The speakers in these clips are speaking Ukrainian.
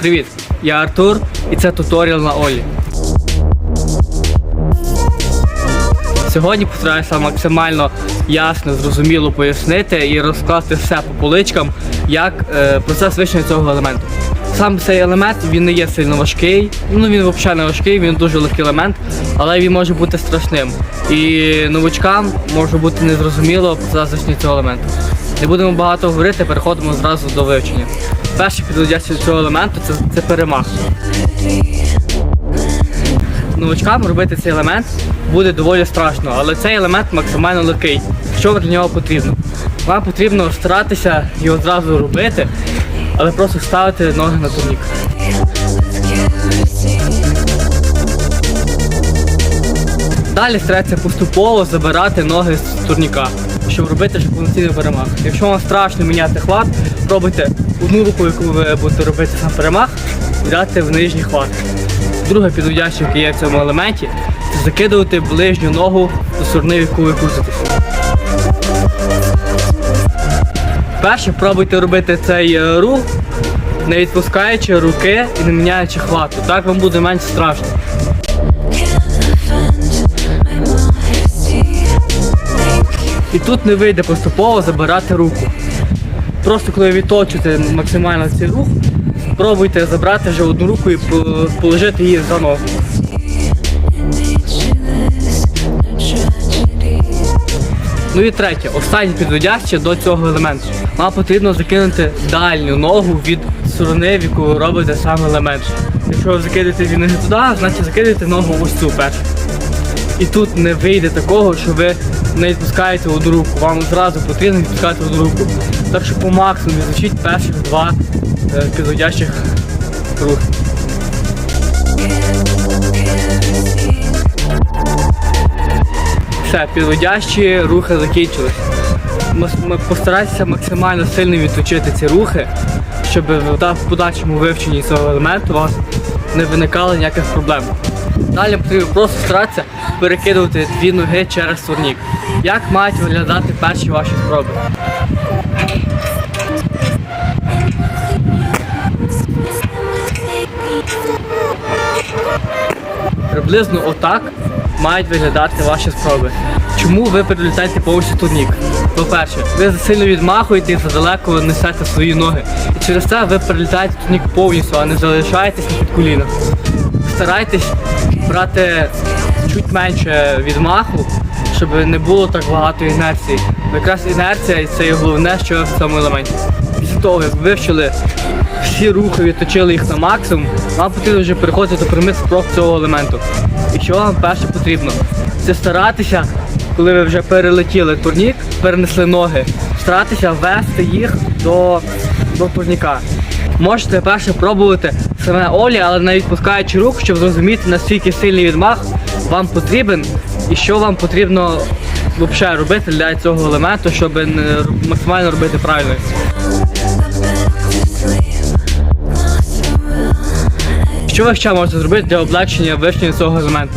Привіт, я Артур і це туторіал на Олі. Сьогодні постараюся максимально ясно, зрозуміло пояснити і розкласти все по поличкам, як е, процес вищення цього елементу. Сам цей елемент він не є сильно важкий, ну він взагалі не важкий, він дуже легкий елемент, але він може бути страшним. І новачкам може бути незрозуміло процес цього елементу. Не будемо багато говорити, переходимо зразу до вивчення. Перший підводящий цього елементу це, це перемах. Новачкам робити цей елемент буде доволі страшно, але цей елемент максимально легкий. Що для нього потрібно? Вам потрібно старатися його зразу робити, але просто ставити ноги на турнік. Далі старайтеся поступово забирати ноги з турніка, щоб робити вже повноцінний перемах. Якщо вам страшно міняти хват, пробуйте одну руку, яку ви будете робити сам перемах, взяти в нижній хват. Друге підводяще, яке є в цьому елементі, це закидувати ближню ногу до сторони, в яку ви крутитесь. Перше пробуйте робити цей е, рух, не відпускаючи руки і не міняючи хвату. Так вам буде менш страшно. І тут не вийде поступово забирати руку. Просто коли відточуєте максимально цей рух, пробуйте забрати вже одну руку і положити її за ногу. Ну і третє, останнє підводяще до цього елементу. Вам потрібно закинути дальню ногу від сторони, в яку ви робите сам елемент. Якщо ви закидаєте від ноги туди, значить закидаєте ногу ось цю першу. І тут не вийде такого, що ви не відпускаєте одну руку. Вам зразу потрібно відпускати одну руку. Так що по максимуму звучить перших два е, підводящих рухи. Все, підводящі рухи закінчились. Ми, постарайтеся максимально сильно відточити ці рухи, щоб в подальшому вивченні цього елементу у вас не виникало ніяких проблем. Далі потрібно просто старатися перекидувати дві ноги через турнік. Як мають виглядати перші ваші спроби? Приблизно отак мають виглядати ваші спроби. Чому ви перелітаєте повністю турнік? По-перше, ви сильно відмахуєте і задалеко несете свої ноги. І через це ви перелітаєте турнік повністю, а не залишаєтесь під коліна. Старайтесь брати чуть менше відмаху, щоб не було так багато інерції. Якраз інерція це головне, що в цьому елементі. Після того, як вивчили всі рухи, відточили їх на максимум, вам потрібно вже переходити до прямих спроб цього елементу. І що вам перше потрібно? Це старатися, коли ви вже перелетіли турнік, перенесли ноги, старатися ввести їх до, до турніка. Можете перше пробувати саме Олі, але не відпускаючи рук, щоб зрозуміти, наскільки сильний відмах вам потрібен і що вам потрібно взагалі робити для цього елементу, щоб максимально робити правильно. Що ви ще можете зробити для облегшення вивчення цього елементу?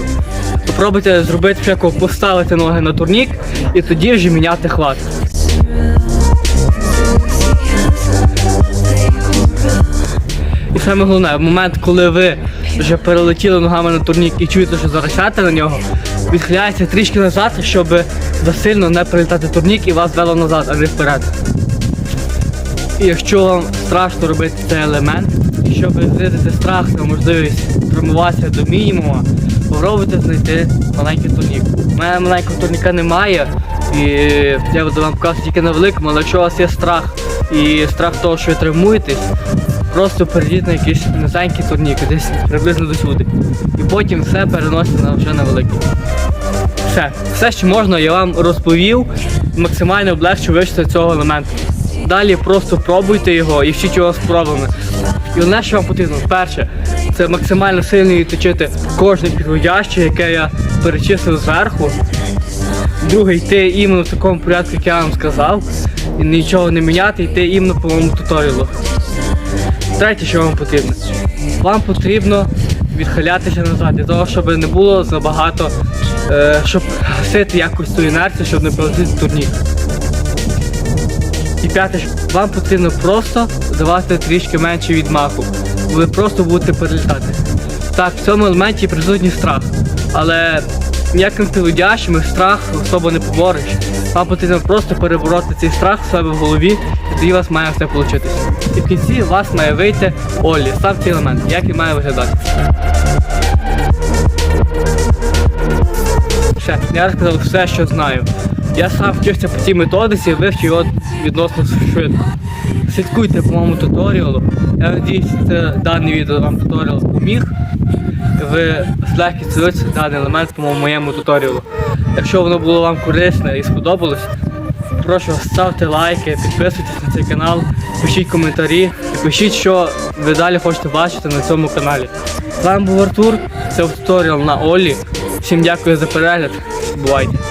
Попробуйте зробити спочатку поставити ноги на турнік і тоді вже міняти хват. І саме головне, в момент, коли ви вже перелетіли ногами на турнік і чуєте, що зарахати на нього, відхиляється трішки назад, щоб засильно не прилітати турнік і вас вело назад, а не вперед. І якщо вам страшно робити цей елемент, щоб знизити страх та можливість травмуватися до мінімуму, попробуйте знайти маленький турнік. У мене маленького турніка немає, і я буду вам показувати тільки на великому, але якщо у вас є страх і страх того, що ви травмуєтесь, просто перейдіть на якийсь низенький турнік, десь приблизно до сюди. І потім все переносите на вже на великий. Все, все, що можна, я вам розповів, максимально облегчу вивчити цього елементу. Далі просто пробуйте його і вчіть його спробами. І одне, що вам потрібно, перше, це максимально сильно відточити кожне підводяще, яке я перечислив зверху. Друге, йти іменно в такому порядку, як я вам сказав, і нічого не міняти, йти іменно по моєму туторіалу. Третє, що вам потрібно. Вам потрібно відхилятися назад, для того, щоб не було забагато, е, щоб гасити якось ту інерцію, щоб не полетіти турнік. І п'яте, вам потрібно просто давати трішки менше відмаху. ви просто будете перелітати. Так, в цьому елементі присутній страх. Але ніяким телодящим страх особо не побориш. Вам потрібно просто перебороти цей страх в себе в голові, і тоді у вас має все вийти. І в кінці у вас має вийти Олі, сам цей елемент, як він має виглядати. Все, я розказав все, що знаю. Я сам вчився по цій методиці, вивчив його відносно швидко. Слідкуйте по моєму туторіалу. Я надіюсь, даний відео вам туторіал допоміг. Ви легкістю вивчите даний елемент по моєму туторіалу. Якщо воно було вам корисне і сподобалось, прошу ставте лайки, підписуйтесь на цей канал, пишіть коментарі і пишіть, що ви далі хочете бачити на цьому каналі. З вами був Артур, це був туторіал на Олі. Всім дякую за перегляд. Бувайте!